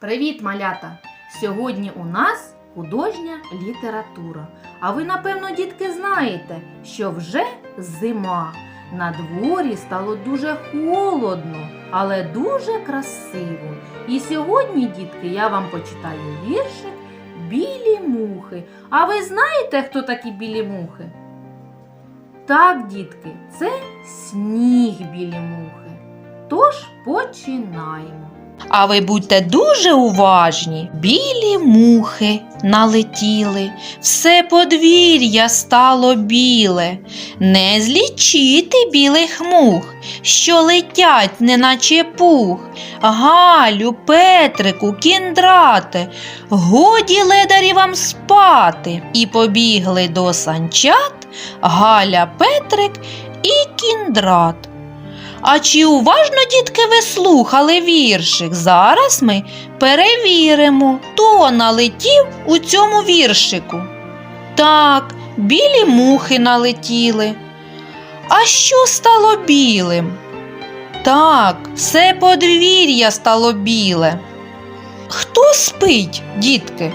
Привіт, малята! Сьогодні у нас художня література. А ви, напевно, дітки, знаєте, що вже зима. На дворі стало дуже холодно, але дуже красиво. І сьогодні, дітки, я вам почитаю віршик Білі мухи. А ви знаєте, хто такі білі мухи? Так, дітки, це сніг білі мухи. Тож починаємо. А ви будьте дуже уважні. Білі мухи налетіли, все подвір'я стало біле. Не злічити білих мух, що летять, неначе пух. Галю, Петрику, кіндрате, годі ледарі вам спати. І побігли до санчат Галя, Петрик і кіндрат. А чи уважно, дітки, ви слухали віршик? Зараз ми перевіримо, хто налетів у цьому віршику. Так, білі мухи налетіли. А що стало білим? Так, все подвір'я стало біле. Хто спить, дітки?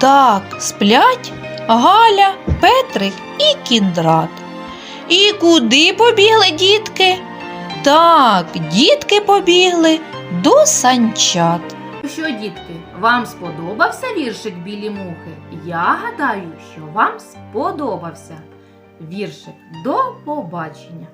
Так, сплять Галя, Петрик і кіндрат. І куди побігли дітки? Так, дітки побігли до санчат. Ну Що, дітки, вам сподобався віршик білі мухи? Я гадаю, що вам сподобався віршик. До побачення!